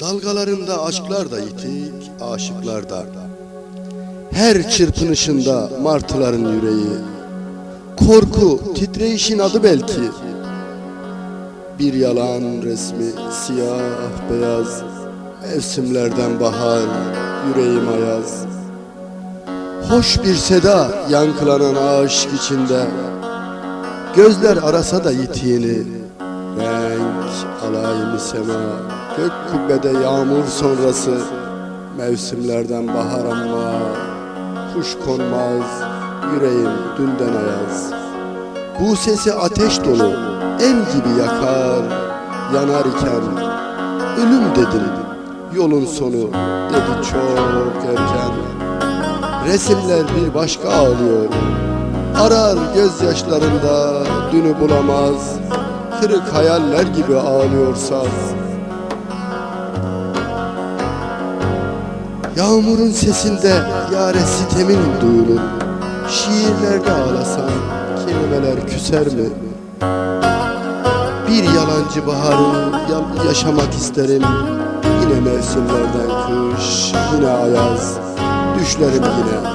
Dalgalarında aşklar da yitik, aşıklar da. Her çırpınışında martıların yüreği. Korku, titreyişin adı belki. Bir yalan resmi, siyah beyaz. Mevsimlerden bahar, yüreğim ayaz. Hoş bir seda yankılanan aşk içinde. Gözler arasa da yitiğini. Alaylı sema, gök kubbede yağmur sonrası. Mevsimlerden bahar ama kuş konmaz, yüreğim dünden ayaz. Bu sesi ateş dolu, en gibi yakar, yanar iken ölüm dedim, yolun sonu dedi çok erken. Resimler bir başka ağlıyor, arar gözyaşlarında dünü bulamaz, kırık hayaller gibi ağlıyor saz. Yağmurun sesinde yare sitemin duyulur. Şiirlerde ağlasan kelimeler küser mi? Bir yalancı baharı ya- yaşamak isterim. Yine mevsimlerden kış, yine ayaz. Düşlerim yine